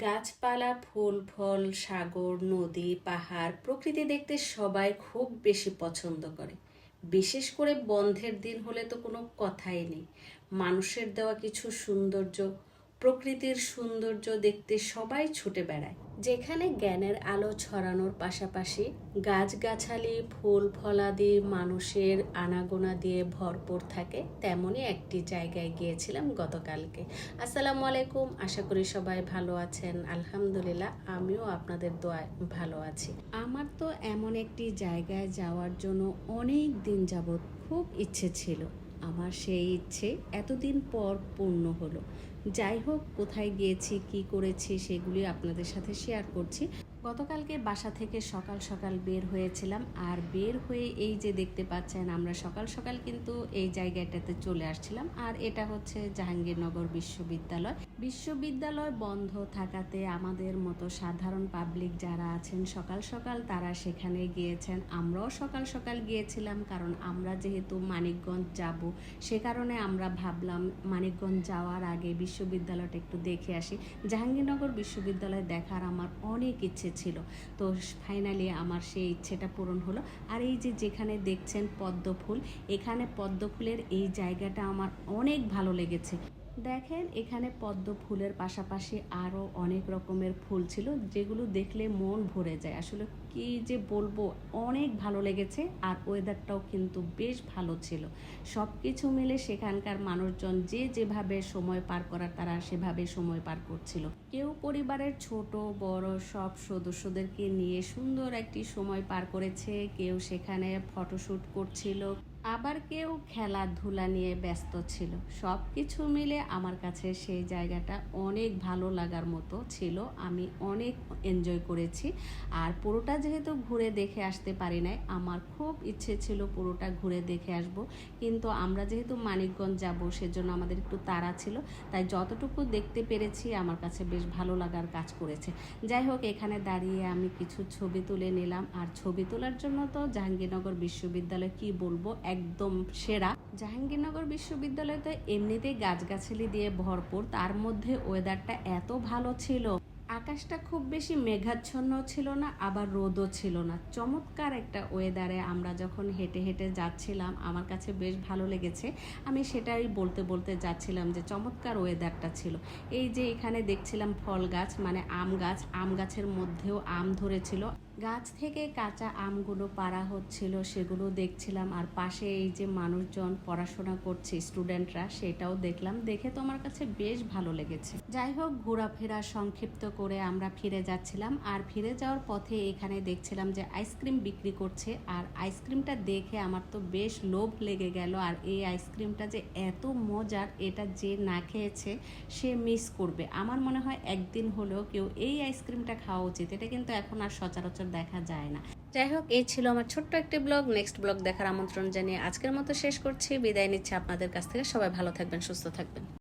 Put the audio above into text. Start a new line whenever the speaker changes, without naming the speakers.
গাছপালা, ফুল, ফল, সাগর, নদী, পাহাড় প্রকৃতি দেখতে সবাই খুব বেশি পছন্দ করে। বিশেষ করে বন্ধের দিন হলে তো কোনো কথাই নেই। মানুষের দেওয়া কিছু সৌন্দর্য প্রকৃতির সৌন্দর্য দেখতে সবাই ছুটে বেড়ায়। যেখানে জ্ঞানের আলো ছড়ানোর পাশাপাশি গাছগাছালি, ফুল ফলাদি, মানুষের আনাগোনা দিয়ে ভরপুর থাকে, তেমনই একটি জায়গায় গিয়েছিলাম গতকালকে। আসসালামু আলাইকুম, আশা করি সবাই ভালো আছেন। আলহামদুলিল্লাহ, আমিও আপনাদের দোয়ায় ভালো আছি। আমার তো এমন একটি জায়গায় যাওয়ার জন্য অনেক দিন যাবৎ খুব ইচ্ছে ছিল। আমার সেই ইচ্ছে এতদিন পর পূর্ণ হলো। যাই হোক, কোথায় গিয়েছি, কি করেছি, সেগুলি আপনাদের সাথে শেয়ার করছি। গতকালকে বাসা থেকে সকাল সকাল বের হয়েছিলাম। আর বের হয়ে এই যে দেখতে পাচ্ছেন, আমরা সকাল সকাল কিন্তু এই জায়গাটাতে চলে আসছিলাম। আর এটা হচ্ছে জাহাঙ্গীরনগর বিশ্ববিদ্যালয়। বিশ্ববিদ্যালয় বন্ধ থাকাতে আমাদের মতো সাধারণ পাবলিক যারা আছেন, সকাল সকাল তারা সেখানে গিয়েছেন। আমরাও সকাল সকাল গিয়েছিলাম, কারণ আমরা যেহেতু মানিকগঞ্জ যাব, সে কারণে আমরা ভাবলাম মানিকগঞ্জ যাওয়ার আগে বিশ্ববিদ্যালয়টা একটু দেখে আসি। জাহাঙ্গীরনগর বিশ্ববিদ্যালয় দেখার আমার অনেক ইচ্ছে ছিল। তো ফাইনালি আমার সেই ইচ্ছেটা পূরণ হলো। আর এই যে যেখানে দেখছেন পদ্ম ফুল এখানে পদ্ম ফুলের এই জায়গাটা আমার অনেক ভালো লেগেছে। দেখেন, এখানে পদ্ম ফুলের পাশাপাশি আরও অনেক রকমের ফুল ছিল, যেগুলো দেখলে মন ভরে যায়। আসলে কি যে বলব, অনেক ভালো লেগেছে আর ওয়েদারটাও কিন্তু বেশ ভালো ছিল। সব কিছু মিলে সেখানকার মানুষজন যে যেভাবে সময় পার করার, তারা সেভাবে সময় পার করছিল। কেউ পরিবারের ছোট, বড় সব সদস্যদেরকে নিয়ে সুন্দর একটি সময় পার করেছে, কেউ সেখানে ফটোশ্যুট করছিল। আবার কেউ খেলাধুলা নিয়ে ব্যস্ত ছিল। সব কিছু মিলে আমার কাছে সেই জায়গাটা অনেক ভালো লাগার মতো ছিল। আমি অনেক এনজয় করেছি। আর পুরোটা যেহেতু ঘুরে দেখে আসতে পারি নাই, আমার খুব ইচ্ছে ছিল পুরোটা ঘুরে দেখে আসব। কিন্তু আমরা যেহেতু মানিকগঞ্জ যাব, সেজন্য আমাদের একটু তাড়া ছিল। তাই যতটুকু দেখতে পেরেছি, আমার কাছে বেশ ভালো লাগার কাজ করেছে। যাই হোক, এখানে দাঁড়িয়ে আমি কিছু ছবি তুলে নিলাম। আর ছবি তোলার জন্য তো জাহাঙ্গীরনগর বিশ্ববিদ্যালয় কি বলব? একদম সেরা। জাহাঙ্গীরনগর বিশ্ববিদ্যালয় তো এমনিতেই গাছগাছালি দিয়ে ভরপুর, তার মধ্যে ওয়েদারটা এত ভালো ছিল। আকাশটা খুব বেশি মেঘাচ্ছন্ন ছিল না, আবার রোদও ছিল না। চমৎকার একটা ওয়েদারে আমরা যখন হেঁটে হেঁটে যাচ্ছিলাম, আমার কাছে বেশ ভালো লেগেছে। আমি সেটাই বলতে বলতে যাচ্ছিলাম যে চমৎকার ওয়েদারটা ছিল। এই যে এখানে দেখছিলাম ফল গাছ মানে আম গাছ, আম গাছের মধ্যেও আম ধরেছিল। গাছ থেকে কাঁচা আমগুলো পাড়া হচ্ছিল, সেগুলো দেখছিলাম। আর পাশে এই যে মানুষজন পড়াশোনা করছে স্টুডেন্টরা সেটাও দেখলাম। দেখে তো আমার কাছে বেশ ভালো লেগেছে। যাই হোক, ঘোরাফেরা সংক্ষিপ্ত করে আমরা ফিরে যাচ্ছিলাম। আর ফিরে যাওয়ার পথে এখানে দেখছিলাম যে আইসক্রিম বিক্রি করছে। আর আইসক্রিমটা দেখে আমার তো বেশ লোভ লেগে গেল। আর এই আইসক্রিমটা যে এত মজার, এটা যে না খেয়েছে, সে মিস করবে। আমার মনে হয় একদিন হলেও কেউ এই আইসক্রিমটা খাওয়া উচিত। এটা কিন্তু এখন আর সচরাচর দেখা যায় না। যাই হোক, এই ছিল আমার ছোট্ট একটি ব্লগ। নেক্সট ব্লগ দেখার আমন্ত্রণ জানিয়ে আজকের মতো শেষ করছি। বিদায় নিচ্ছে আপনাদের কাছ থেকে। সবাই ভালো থাকবেন, সুস্থ থাকবেন।